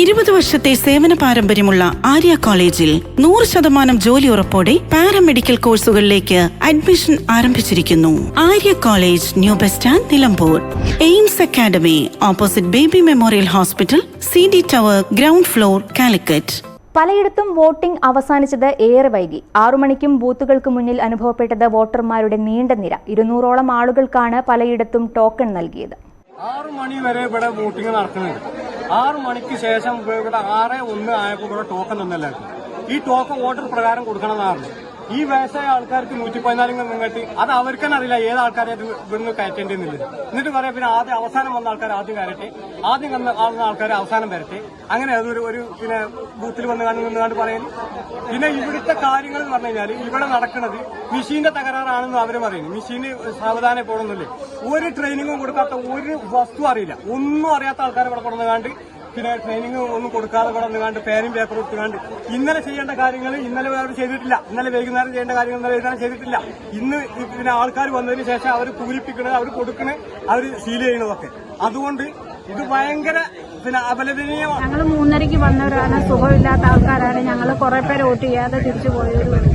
ഇരുപത് വർഷത്തെ സേവന പാരമ്പര്യമുള്ള ആര്യ കോളേജിൽ നൂറ് ശതമാനം ജോലി ഉറപ്പോടെ പാരാമെഡിക്കൽ കോഴ്സുകളിലേക്ക് അഡ്മിഷൻ ആരംഭിച്ചിരിക്കുന്നു. Arya college new bus stand Nilambur. AIMS academy opposite baby memorial hospital C D tower ground floor Calicut. പലയിടത്തും വോട്ടിംഗ് അവസാനിച്ചത് ഏറെ വൈകി. ആറു മണിക്കും ബൂത്തുകൾക്ക് മുന്നിൽ അനുഭവപ്പെട്ടത് വോട്ടർമാരുടെ നീണ്ട നിര. ഇരുന്നൂറോളം ആളുകൾക്കാണ് പലയിടത്തും ടോക്കൺ നൽകിയത്. ആറു മണി വരെ ഇവിടെ വോട്ടിംഗ് നടക്കുന്നുണ്ട്. ആറു മണിക്ക് ശേഷം ഇവിടെ ആറ് ഒന്ന് ആയപ്പോൾ ഇവിടെ ടോക്കൺ തന്നല്ലായിരുന്നു ഈ ടോക്കൺ വോട്ടർ പ്രകാരം കൊടുക്കണമെന്നാണ്. ഈ വയസ്സായ ആൾക്കാർക്ക് നൂറ്റി പതിനാലും നിങ്ങട്ട് അത് അവർക്ക് തന്നെ അറിയില്ല ഏത് ആൾക്കാരെ ഇവിടുന്ന് കയറ്റേണ്ടിന്നില്ല എന്നിട്ട് പറയാം പിന്നെ ആദ്യം അവസാനം വന്ന ആൾക്കാർ ആദ്യം കയറട്ടെ. ആദ്യം വന്ന ആൾക്കാർ അവസാനം വരട്ടെ. അങ്ങനെ അതൊരു ഒരു പിന്നെ ബൂത്തിൽ വന്ന് കാണുന്നു നിന്നുകൊണ്ട് പറയുന്നു പിന്നെ ഇവിടുത്തെ കാര്യങ്ങൾ എന്ന് പറഞ്ഞു കഴിഞ്ഞാൽ ഇവിടെ നടക്കുന്നത് മെഷീന്റെ തകരാറാണെന്ന് അവർ പറയുന്നു. മെഷീന് സാവധാനം പോകണമെന്നില്ലേ ഒരു ട്രെയിനിങ്ങും കൊടുക്കാത്ത ഒരു വസ്തു അറിയില്ല. ഒന്നും അറിയാത്ത ആൾക്കാരെ ഇവിടെ കൊണ്ടുവന്നുകാണ്ട് പിന്നെ ട്രെയിനിങ് ഒന്നും കൊടുക്കാതെ കൂടെ നിന്നുകാണ്ട് പേരും പേപ്പറും കൊടുത്തുകാണ്ട് ഇന്നലെ ചെയ്യേണ്ട കാര്യങ്ങൾ ഇന്നലെ അവർ ചെയ്തിട്ടില്ല. ഇന്നലെ വൈകുന്നേരം ചെയ്യേണ്ട കാര്യങ്ങൾ ഇന്നലെ വൈകുന്നേരം ചെയ്തിട്ടില്ല. ഇന്ന് പിന്നെ ആൾക്കാർ വന്നതിന് ശേഷം അവർ പൂരിപ്പിക്കണത് അവർ കൊടുക്കണേ അവർ സീൽ ചെയ്യണതൊക്കെ. അതുകൊണ്ട് ഇത് ഭയങ്കര പിന്നെ അപലപനീയമാണ് ഞങ്ങൾ മൂന്നരയ്ക്ക് വന്നവരാണ്. സുഖമില്ലാത്ത ആൾക്കാരാണ്. ഞങ്ങൾ കുറെ പേര് വോട്ട് ചെയ്യാതെ തിരിച്ചു പോയവരുമാണ്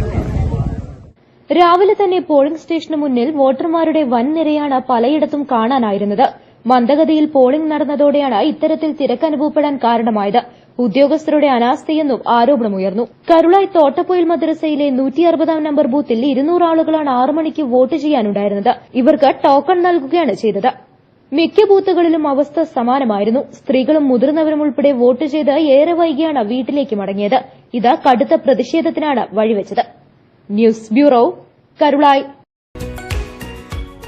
രാവിലെ തന്നെ പോളിംഗ് സ്റ്റേഷന് മുന്നിൽ വോട്ടർമാരുടെ വൻ നിരയാണ് പലയിടത്തും കാണാനായിരുന്നത്. മന്ദഗതിയിൽ പോളിംഗ് നടന്നതോടെയാണ് ഇത്തരത്തിൽ തിരക്ക് അനുഭവപ്പെടാൻ കാരണമായത്. ഉദ്യോഗസ്ഥരുടെ അനാസ്ഥയെന്നും ആരോപണമുയർന്നു കരുളായി തോട്ടപ്പൊയിൽ മദ്രസയിലെ നൂറ്റി അറുപതാം നമ്പർ ബൂത്തിൽ ഇരുന്നൂറ് ആളുകളാണ് ആറു മണിക്ക് വോട്ട് ചെയ്യാനുണ്ടായിരുന്നത്. ഇവർക്ക് ടോക്കൺ നൽകുകയാണ് ചെയ്തത്. മിക്ക ബൂത്തുകളിലും അവസ്ഥ സമാനമായിരുന്നു. സ്ത്രീകളും മുതിർന്നവരും ഉൾപ്പെടെ വോട്ട് ചെയ്ത് ഏറെ വൈകിയാണ് വീട്ടിലേക്ക് മടങ്ങിയത്. ഇത് കടുത്ത പ്രതിഷേധത്തിനാണ് വഴിവെച്ചത്. News bureau Karulai.